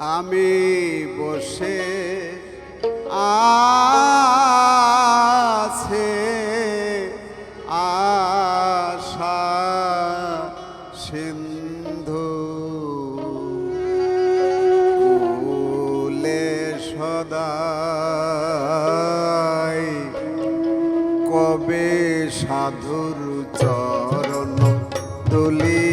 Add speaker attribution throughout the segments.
Speaker 1: আমি বসে আছে আশা সিন্ধু। ফুলে সদাই কবে সাধুর চরণ তুলি?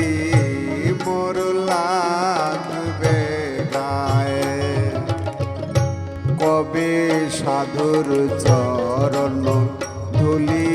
Speaker 1: কবে সাধুর চরণ ধুলি।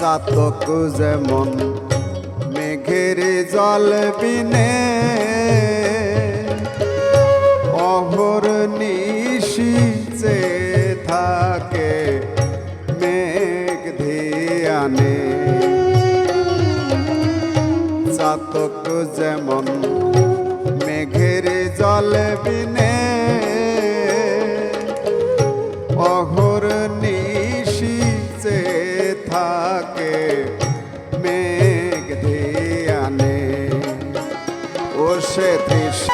Speaker 1: চাতক যেমন মেঘের জল বিনে, অহর নিশিচে থাকে মেঘ ধিয়ানে। চাতক যেমন মেঘের জল বিনে, অহর ও সে তৃষ্ণ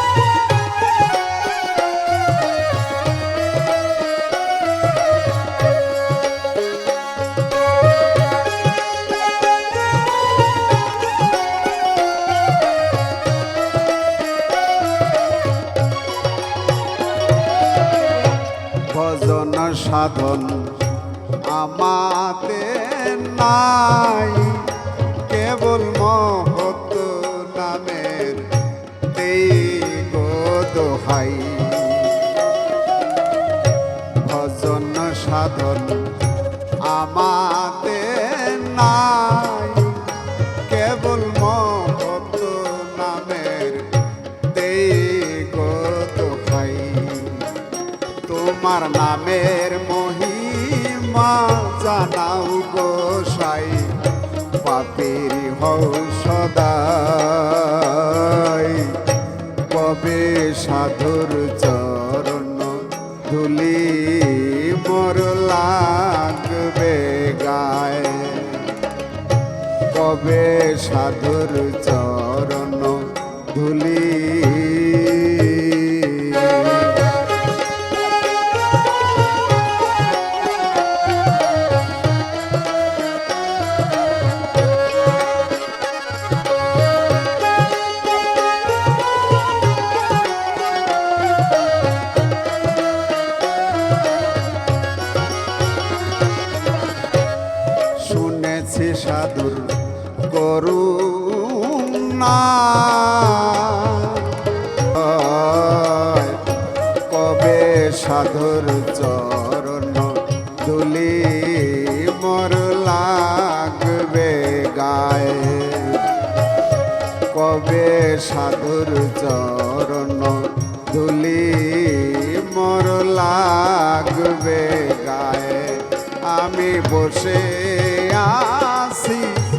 Speaker 1: ভজন সাধন আমাতে নাই। কেবল মহত দোহাই ভজন সাধন আমাতে নাই। কেবল মহত নামের দেই গো দোহাই তোমার নামের মহিমা জানাও গোসাই পাপের হও সদাই সাধুর চরণ ধুলি মোর লাগবে গায়ে। কবে সাধুর চরণ ধুলি শুনেছি সাধুর করুণা কবে সাধুর চরণ দুলি মর লাগবে গায়ে? কবে সাধুর চরণ ধুলি মর লাগবে গায়ে? আমি বসে